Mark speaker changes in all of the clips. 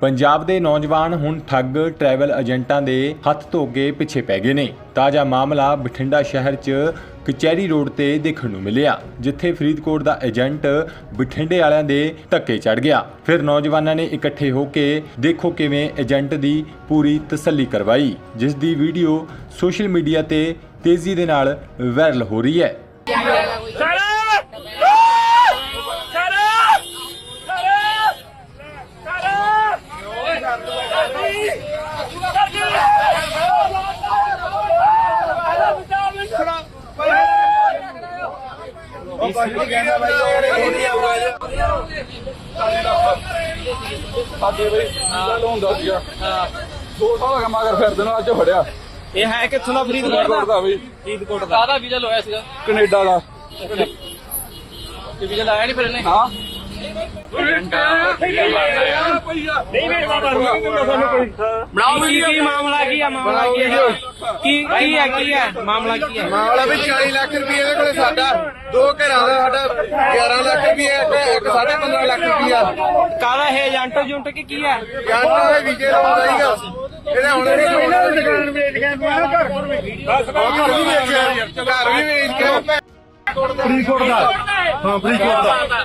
Speaker 1: ਪੰਜਾਬ ਦੇ ਨੌਜਵਾਨ ਹੁਣ ਠੱਗ ਟਰੈਵਲ ਏਜੰਟਾਂ ਦੇ ਹੱਥ ਧੋ ਕੇ ਪਿੱਛੇ ਪੈ ਗਏ ਨੇ। ਤਾਜ਼ਾ ਮਾਮਲਾ ਬਠਿੰਡਾ ਸ਼ਹਿਰ 'ਚ ਕਚਹਿਰੀ ਰੋਡ ਤੇ ਦੇਖਣ ਨੂੰ ਮਿਲਿਆ, ਜਿੱਥੇ ਫਰੀਦਕੋਟ ਦਾ ਏਜੰਟ ਬਠਿੰਡੇ ਵਾਲਿਆਂ ਦੇ ਧੱਕੇ ਚੜ ਗਿਆ। ਫਿਰ ਨੌਜਵਾਨਾਂ ਨੇ ਇਕੱਠੇ ਹੋ ਕੇ ਦੇਖੋ ਕਿਵੇਂ ਏਜੰਟ ਦੀ ਪੂਰੀ ਤਸੱਲੀ ਕਰਵਾਈ, ਜਿਸ ਦੀ ਵੀਡੀਓ ਸੋਸ਼ਲ ਮੀਡੀਆ ਤੇ ਤੇਜ਼ੀ ਦੇ ਨਾਲ ਵਾਇਰਲ ਹੋ ਰਹੀ ਹੈ।
Speaker 2: ਸਾਡੇ ਬਈ ਗੱਲ ਹੁੰਦਾ ਸੀਗਾ ਦੋ ਸਾਲ ਹੋ ਗਏ ਮਗਰ ਫਿਰਦੇ ਨੂੰ ਅੱਜ ਫੜਿਆ।
Speaker 3: ਇਹ ਹੈ ਕਿੱਥੋਂ ਦਾ? ਫਰੀਦਕੋਟ
Speaker 2: ਫਰੀਦਕੋਟ ਦਾ ਬਈ
Speaker 3: ਫਰੀਦਕੋਟ ਦਾ। ਕਾਹਦਾ ਵੀਜ਼ਾ ਲਵਾਇਆ ਸੀਗਾ?
Speaker 2: ਕੈਨੇਡਾ ਦਾ।
Speaker 3: ਤੇ ਵੀਜ਼ਾ ਲਾਇਆ ਨਹੀਂ ਫਿਰ ਇਹਨੇ?
Speaker 2: ਹਾਂ।
Speaker 3: ਬਣਾਓ ਕੀ ਕੀ ਮਾਮਲਾ ਕੀ ਆ ਮਾਮਲਾ ਕੀ ਹੈ ਕੀ ਕੀ ਹੈ ਕੀ ਹੈ ਮਾਮਲਾ ਕੀ ਹੈ
Speaker 4: ਮਾਮਲਾ ਵੀ 40 ਲੱਖ ਰੁਪਏ ਇਹਦੇ ਕੋਲੇ ਸਾਡਾ। ਦੋ ਘਰਾਂ ਦਾ ਸਾਡਾ 11 ਲੱਖ ਰੁਪਏ ਤੇ ਇੱਕ ਸਾਢੇ 15 ਲੱਖ ਰੁਪਇਆ
Speaker 3: ਕਾਲਾ ਹੈ ਏਜੰਟ ਜੁੰਟ ਕੀ ਕੀ ਹੈ
Speaker 4: ਯਾਰ ਦੇ ਵੀਜ਼ੇ ਲਾਉਂਦਾ ਹੀਗਾ ਇਹਦੇ ਹੁਣ ਵੀ ਦੁਕਾਨ ਵੇਚ ਕੇ ਮੈਂ ਘਰ। ਘਰ ਵੀ ਘਰ ਵੀ ਵੇਚਿਆ ਘਰ ਵੀ ਵੇਚ ਕੇ
Speaker 2: ਫਰੀਦਕੋਟ ਦਾ। ਹਾਂ ਫਰੀਦਕੋਟ ਦਾ।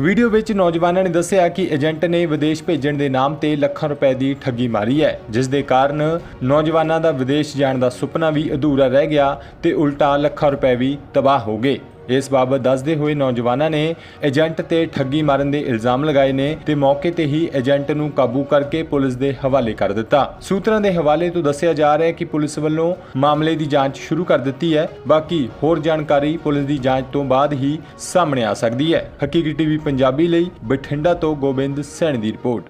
Speaker 1: ਵੀਡੀਓ ਵਿੱਚ ਨੌਜਵਾਨਾਂ ਨੇ ਦੱਸਿਆ ਕਿ ਏਜੰਟ ਨੇ ਵਿਦੇਸ਼ ਭੇਜਣ ਦੇ ਨਾਮ ਤੇ ਲੱਖਾਂ ਰੁਪਏ ਦੀ ਠੱਗੀ ਮਾਰੀ ਹੈ, ਜਿਸ ਦੇ ਕਾਰਨ ਨੌਜਵਾਨਾਂ ਦਾ ਵਿਦੇਸ਼ ਜਾਣ ਦਾ ਸੁਪਨਾ ਵੀ ਅਧੂਰਾ ਰਹਿ ਗਿਆ ਤੇ ਉਲਟਾ ਲੱਖਾਂ ਰੁਪਏ ਵੀ ਤਬਾਹ ਹੋ ਗਏ। ਇਸ ਬਾਬਤ ਦੱਸਦੇ ਹੋਏ ਨੌਜਵਾਨਾਂ ਨੇ ਏਜੰਟ ਤੇ ਠੱਗੀ ਮਾਰਨ ਦੇ ਇਲਜ਼ਾਮ ਲਗਾਏ ਨੇ ਤੇ ਮੌਕੇ ਤੇ ਹੀ ਏਜੰਟ ਨੂੰ ਕਾਬੂ ਕਰਕੇ ਪੁਲਿਸ ਦੇ ਹਵਾਲੇ ਕਰ ਦਿੱਤਾ। ਸੂਤਰਾਂ ਦੇ ਹਵਾਲੇ ਤੋਂ ਦੱਸਿਆ ਜਾ ਰਿਹਾ ਹੈ ਕਿ ਪੁਲਿਸ ਵੱਲੋਂ ਮਾਮਲੇ ਦੀ ਜਾਂਚ ਸ਼ੁਰੂ ਕਰ ਦਿੱਤੀ ਹੈ। ਬਾਕੀ ਹੋਰ ਜਾਣਕਾਰੀ ਪੁਲਿਸ ਦੀ ਜਾਂਚ ਤੋਂ ਬਾਅਦ ਹੀ ਸਾਹਮਣੇ ਆ ਸਕਦੀ ਹੈ। ਹਕੀਕੀ ਟੀਵੀ ਪੰਜਾਬੀ ਲਈ ਬਠਿੰਡਾ ਤੋਂ ਗੋਬਿੰਦ ਸੈਣੀ ਦੀ ਰਿਪੋਰਟ।